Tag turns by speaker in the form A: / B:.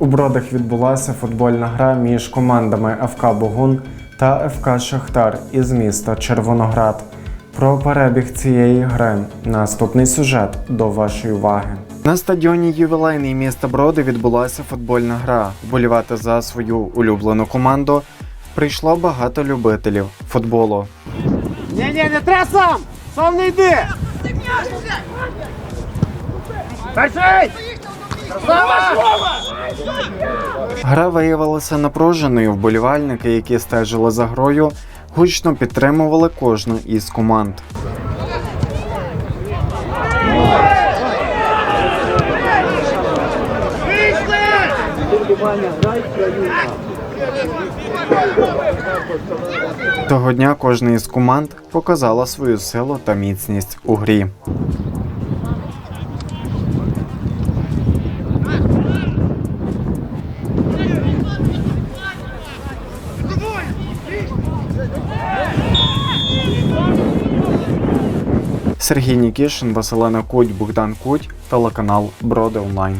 A: У бродах відбулася футбольна гра між командами ФК Богун та ФК Шахтар із міста Червоноград. Про перебіг цієї гри наступний сюжет до вашої уваги. На стадіоні ювілейний міста Броди відбулася футбольна гра. Вболівати за свою улюблену команду прийшло багато любителів футболу.
B: Ні, ні, не треба сам! Сам не йди! Перший!
A: Гра виявилася напруженою. Вболівальники, які стежили за грою, гучно підтримували кожну із команд. Того дня кожна із команд показала свою силу та міцність у грі. Сергій Нікішин, Василена Куть, Богдан Куть, телеканал Броди Онлайн.